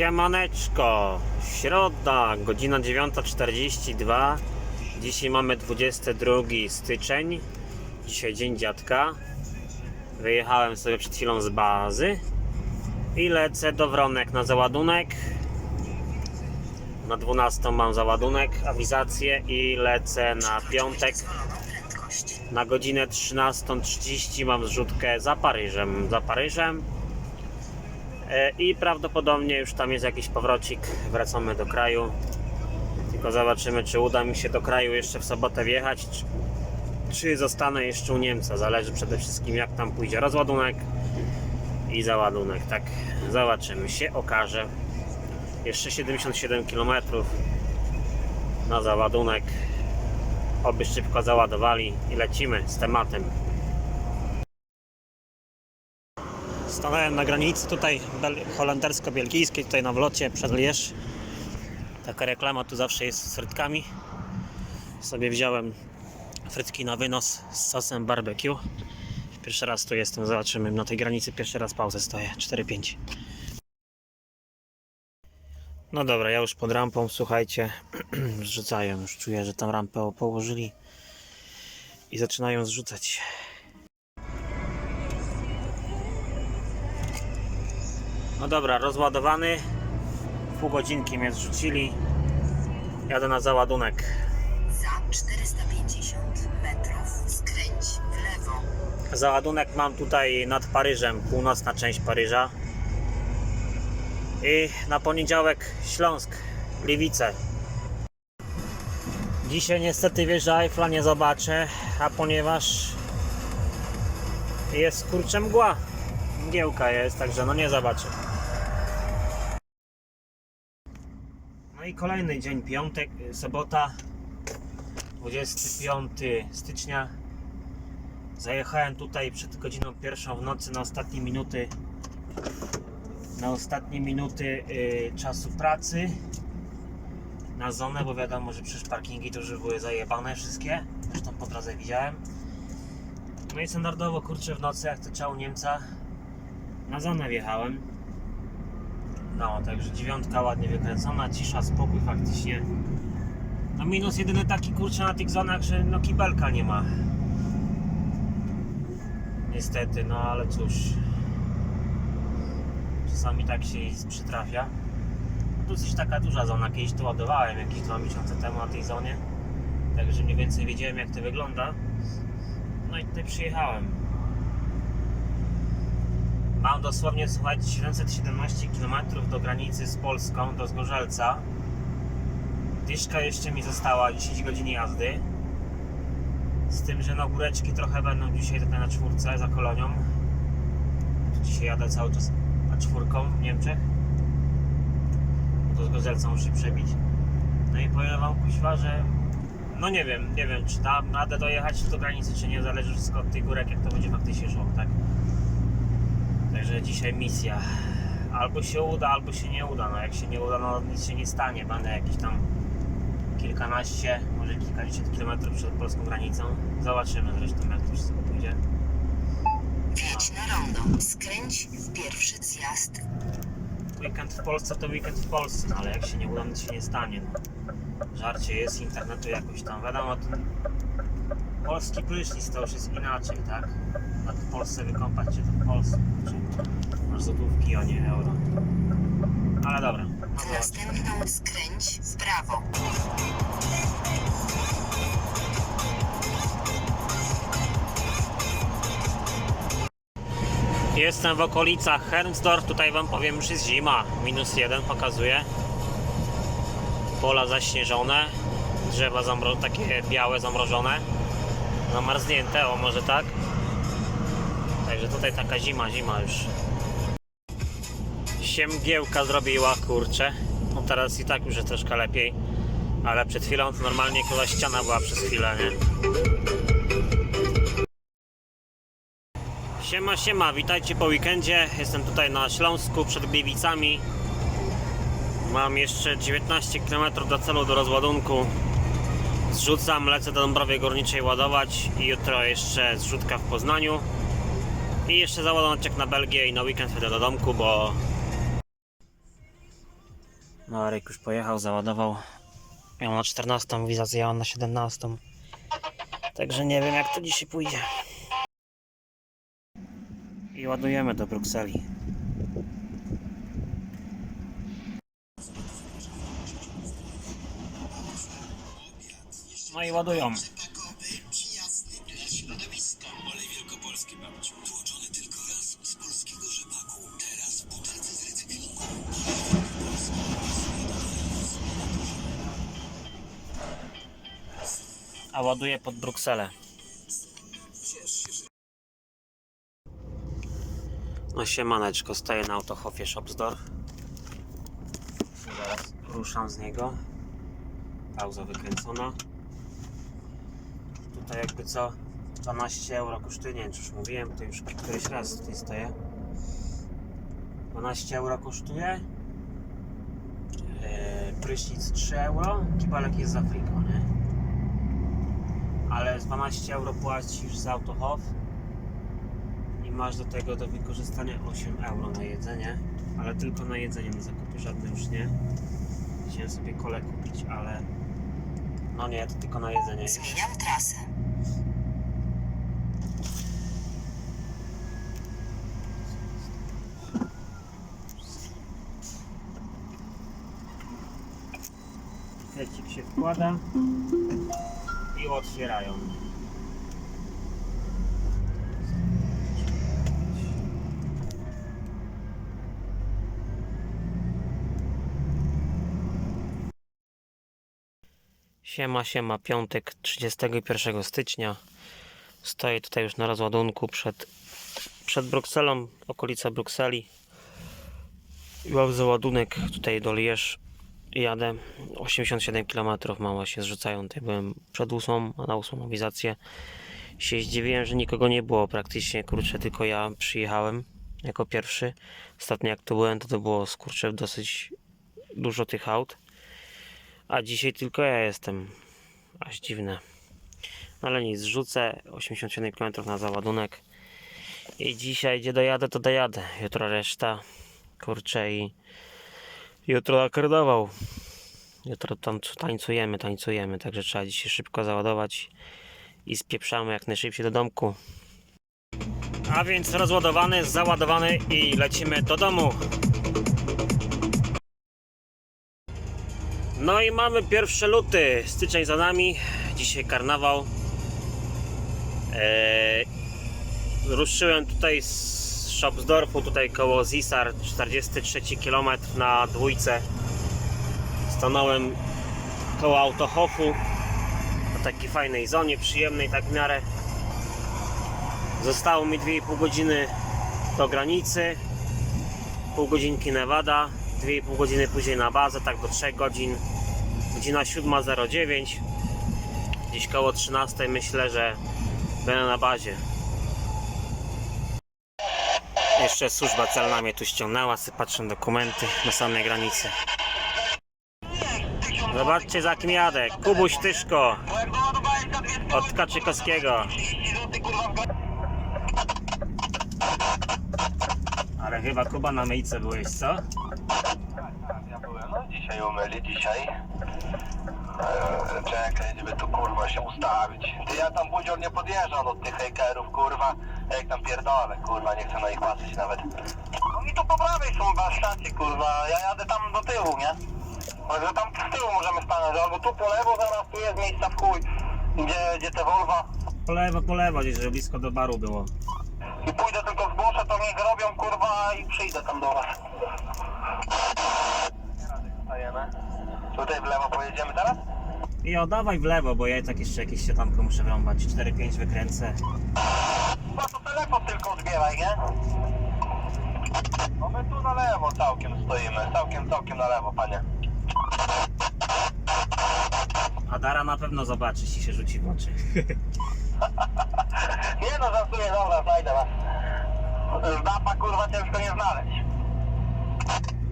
Siemaneczko, środa, godzina 9.42 Dzisiaj mamy 22 styczeń. Dzisiaj dzień dziadka. Wyjechałem sobie przed chwilą z bazy I lecę do Wronek na załadunek. Na 12 mam załadunek, awizację I lecę na piątek. Na godzinę 13.30 mam zrzutkę za Paryżem. Za Paryżem I prawdopodobnie już tam jest jakiś powrocik. Wracamy do kraju. Tylko zobaczymy, czy uda mi się do kraju jeszcze w sobotę wjechać, czy, czy zostanę jeszcze u Niemca. Zależy przede wszystkim, jak tam pójdzie rozładunek i załadunek. Tak, zobaczymy. Się okaże. Jeszcze 77 km na załadunek. Oby szybko załadowali i lecimy z tematem. Stanąłem na granicy tutaj bel- holendersko-belgijskiej, tutaj na wlocie przed Lierz. Taka reklama tu zawsze jest z frytkami. Sobie wziąłem frytki na wynos z sosem barbecue. Pierwszy raz tu jestem, zobaczymy. Na tej granicy pierwszy raz pauzę stoję, 4-5. No dobra, ja już pod rampą, słuchajcie, zrzucają, już czuję, że tam rampę położyli i zaczynają zrzucać. No dobra, rozładowany. Pół godzinki mnie zrzucili. Jadę na załadunek. Za 450 metrów skręć w lewo. Załadunek mam tutaj nad Paryżem, północna część Paryża. I na poniedziałek Śląsk, Gliwice. Dzisiaj niestety wieża Eiffla nie zobaczę, a ponieważ jest kurczę mgła, mgiełka jest, także no nie zobaczę. No i kolejny dzień, piątek, y, sobota, 25 stycznia. Zajechałem tutaj przed godziną pierwszą w nocy na ostatnie minuty na ostatnie minuty y, czasu pracy na zonę, bo wiadomo, że przecież parkingi to były zajebane wszystkie. Zresztą po drodze widziałem. No i standardowo kurczę w nocy, jak to u Niemca, na zonę wjechałem. No, także dziewiątka ładnie wykręcona, cisza, spokój faktycznie. No minus jedyny taki kurczę na tych zonach, że no kibelka nie ma. Niestety, no ale cóż. Czasami tak się przytrafia. Dosyć taka duża zona, kiedyś to ładowałem jakieś dwa miesiące temu na tej zonie. Także mniej więcej wiedziałem jak to wygląda. No i tutaj przyjechałem. Mam dosłownie, słuchajcie, 717 km do granicy z Polską, do Zgorzelca. Dyszka jeszcze mi została 10 godzin jazdy. Z tym, że no góreczki trochę będą dzisiaj tutaj na czwórce za kolonią. Tu dzisiaj jadę cały czas na czwórką w Niemczech. Bo to z muszę przebić. No i powiem wam kuźwa, że no nie wiem, nie wiem czy tam radę dojechać do granicy czy nie, zależy wszystko od tych górek jak to będzie faktycznie szło, tak? Także dzisiaj misja. Albo się uda, albo się nie uda. No jak się nie uda, no nic się nie stanie. Będę jakiś tam kilkanaście, może kilkadziesiąt kilometrów przed polską granicą. Zobaczymy zresztą jak to wszystko pójdzie. Wjedź na rondo. Skręć w pierwszy zjazd. Weekend w Polsce to weekend w Polsce, no ale jak się nie uda, nic się nie stanie. No. Żarcie jest, internetu jakoś tam. Wiadomo, ten polski prysznic to już jest inaczej, tak? A w Polsce wykąpać się to w Polsce. Masz złotówki, a nie euro. Ale dobra. No W następną skręć w prawo. Jestem w okolicach Hermsdorf, tutaj wam powiem już jest zima, minus jeden pokazuje. Pola zaśnieżone, drzewa takie białe, zamrożone, zamarznięte, o może tak. Także tutaj taka zima, zima już. Się mgiełka zrobiła, kurczę. No teraz i tak już jest troszkę lepiej, ale przed chwilą to normalnie koła ściana była przez chwilę, nie? Siema, siema, witajcie po weekendzie. Jestem tutaj na Śląsku przed Gliwicami. Mam jeszcze 19 km do celu do rozładunku. Zrzucam, lecę do Dąbrowy Górniczej ładować i jutro jeszcze zrzutka w Poznaniu. I jeszcze załadować na Belgię i na weekend wtedy do domku, bo No, Arek już pojechał, załadował. Miał na 14 wizację, ja mam na 17. Także nie wiem jak to dzisiaj pójdzie. I ładujemy do Brukseli. No i ładują. A ładuję pod Brukselę. No siemaneczko, stoję na autohofie Shopsdorf. Zaraz ruszam z niego. Pauza wykręcona. Tutaj jakby co 12 euro kosztuje, nie wiem czy już mówiłem, to już któryś raz tutaj stoję. 12 euro kosztuje. Eee, prysznic 3 euro, kibelek jest za friko, nie? Ale z 12 euro płacisz za autohof i masz do tego do wykorzystania 8 euro na jedzenie, ale tylko na jedzenie, na zakupy żadne już nie. Chciałem sobie kole kupić, ale no nie, to tylko na jedzenie. Zmieniam trasę. Krecik się wkłada otwierają. Siema, siema, piątek 31 stycznia. Stoję tutaj już na rozładunku przed, przed Brukselą, okolica Brukseli. I mam załadunek tutaj do Lierz. Jadę 87 km mam właśnie zrzucają. Tutaj byłem przed ósmą, a na ósmą wizację się zdziwiłem, że nikogo nie było praktycznie, kurczę, tylko ja przyjechałem jako pierwszy. Ostatnio jak to byłem, to to było skurcze dosyć dużo tych aut. A dzisiaj tylko ja jestem. Aż dziwne. No ale nic, zrzucę 87 km na załadunek. I dzisiaj gdzie dojadę, to dojadę. Jutro reszta. Kurczę i jutro na karnawał. Jutro tam tańcujemy, tańcujemy, także trzeba dzisiaj szybko załadować i spieprzamy jak najszybciej do domku. A więc rozładowany, załadowany i lecimy do domu. No i mamy pierwsze luty, styczeń za nami, dzisiaj karnawał. Eee, ruszyłem tutaj z Shopsdorfu, tutaj koło Zisar, 43 km na dwójce. Stanąłem koło autohofu, na takiej fajnej zonie, przyjemnej tak w miarę. Zostało mi 2,5 godziny do granicy, pół godzinki Nevada, 2,5 godziny później na bazę, tak do 3 godzin. Godzina 7.09. Gdzieś koło 13 myślę, że będę na bazie. Jeszcze służba celna mnie tu ściągnęła, sobie patrzę dokumenty na samej granicy. Zobaczcie za kim jadę. Kubuś Tyszko od Kaczykowskiego. Ale chyba Kuba na myjce byłeś, co? No dzisiaj umyli, dzisiaj. Eee, czekaj, żeby tu kurwa się ustawić. Ty ja tam budzior nie podjeżdżam od tych hejkerów, kurwa. Jak tam pierdolę, kurwa, nie chcę na nich patrzeć nawet. No i tu po prawej są warsztaty, kurwa. Ja jadę tam do tyłu, nie? Także tam z tyłu możemy stanąć, albo tu po lewo, zaraz tu jest miejsca w chuj. Gdzie, gdzie te Volvo. Po lewo, po lewo, gdzieś, żeby blisko do baru było. I pójdę tylko zgłoszę, to niech robią, kurwa, i przyjdę tam do was. Stajemy. Tutaj w lewo pojedziemy teraz? I oddawaj w lewo, bo ja tak jeszcze jakieś sietanko muszę wrąbać. 4-5 wykręcę. Zbieraj, nie? No my tu na lewo całkiem stoimy, całkiem, całkiem na lewo, panie. A Dara na pewno zobaczy, jeśli się rzuci w oczy. Nie no, żartuję, dobra, znajdę was. Zdapa kurwa ciężko nie znaleźć.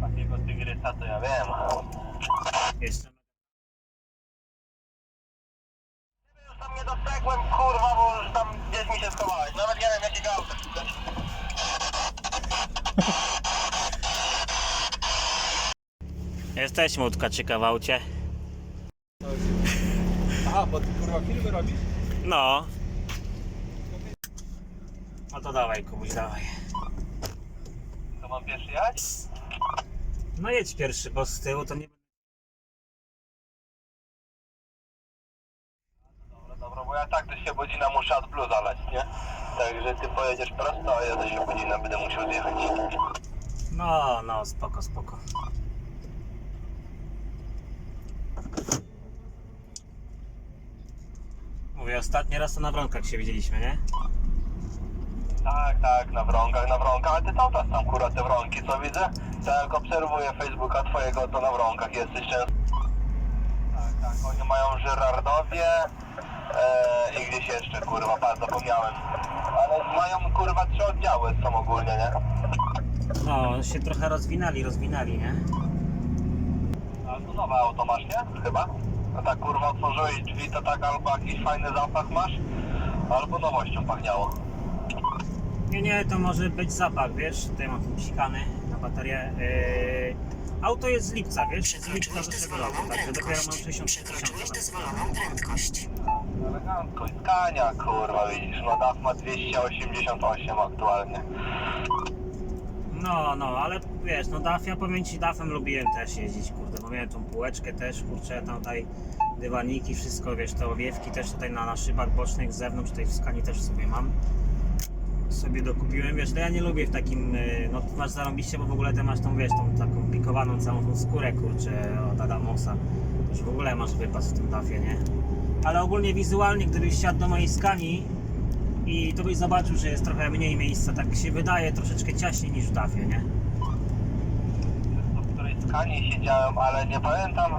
Takiego tygrysa to ja wiem. Jeszcze. Jest też młotka ciekawa w aucie. Aha, bo ty kurwa filmy robisz? No. No to dawaj, Kubuś, dawaj. To mam pierwszy jechać? No jedź pierwszy, bo z tyłu to nie... Dobra, dobra, bo ja tak do się godzina muszę od blue zalać, nie? Także ty pojedziesz prosto, a ja do się godzina będę musiał zjechać. No, no, spoko, spoko. Mówię, ostatni raz to na wronkach się widzieliśmy, nie? Tak, tak, na wrągach, na wrągach, ale ty cały czas tam kurwa te wrągi, co widzę? To jak obserwuję Facebooka twojego, to na wrągach jesteś często. Tak, tak, oni mają Żyrardowie e, i gdzieś jeszcze, kurwa, pas, zapomniałem. Ale mają, kurwa, trzy oddziały są ogólnie, nie? No, się trochę rozwinęli, rozwinęli, nie? A tu nowe auto masz, nie? Chyba? No tak, kurwa, otworzyłeś drzwi, to tak albo jakiś fajny zapach masz, albo nowością pachniało. Nie, nie, to może być zapach, wiesz? Tutaj mam tu psikany na baterię. Yy, auto jest z lipca, wiesz? Z lipca zeszłego roku, także dopiero mam prędkość. 60 Przekroczyłeś dozwoloną prędkość. Elegancko i skania, kurwa, widzisz, no DAF ma 288 aktualnie. No, no, ale wiesz, no DAF, ja powiem Ci, DAFem lubiłem też jeździć, kurde, bo miałem tą półeczkę też, kurczę, tam tutaj dywaniki, wszystko, wiesz, te owiewki też tutaj na, na szybach bocznych z zewnątrz, tutaj w skani też sobie mam. Sobie dokupiłem, wiesz, to ja nie lubię w takim, y, no ty masz zarąbiście, bo w ogóle ty masz tą, wiesz, tą taką pikowaną całą tą skórę, kurczę, od Adamosa. Już w ogóle masz wypas w tym DAFie, nie? Ale ogólnie wizualnie, gdybyś siadł do mojej skani, i to byś zobaczył, że jest trochę mniej miejsca, tak się wydaje troszeczkę ciaśniej niż w DAFie, nie? w której skanie siedziałem, ale nie pamiętam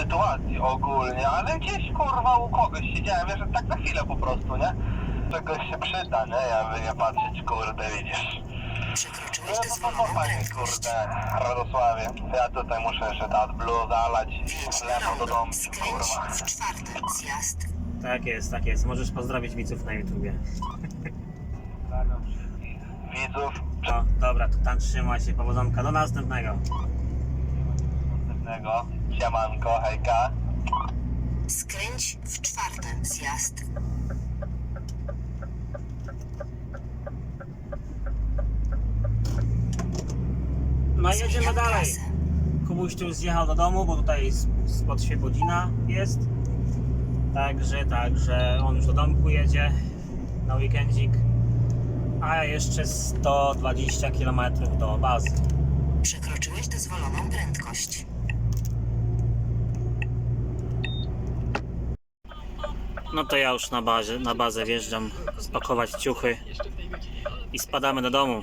sytuacji ogólnie, ale gdzieś kurwa u kogoś siedziałem, wiesz, tak na chwilę po prostu, nie? Czegoś się przyda, nie? Ja by nie patrzeć, kurde, widzisz. No Przekroczyłeś to to dozwoloną fajnie, prędkość. kurde, Radosławie. Ja tutaj muszę jeszcze dać blue zalać, lewo do domu, Skręć kurwa. w czwarte. Zjazd. Tak jest, tak jest. Możesz pozdrowić widzów na YouTubie. Widzów. No, dobra, to tam trzymaj się, powodzonka. Do następnego. Następnego. Siemanko, hejka. Skręć w czwarte. Zjazd. No i jedziemy Zmieniam dalej. trasę. Kubuś tu już zjechał do domu, bo tutaj spod Świebodzina jest. Także, także on już do domku jedzie na weekendzik. A ja jeszcze 120 km do bazy. Przekroczyłeś dozwoloną prędkość. No to ja już na bazie, na bazę wjeżdżam spakować ciuchy i spadamy do domu.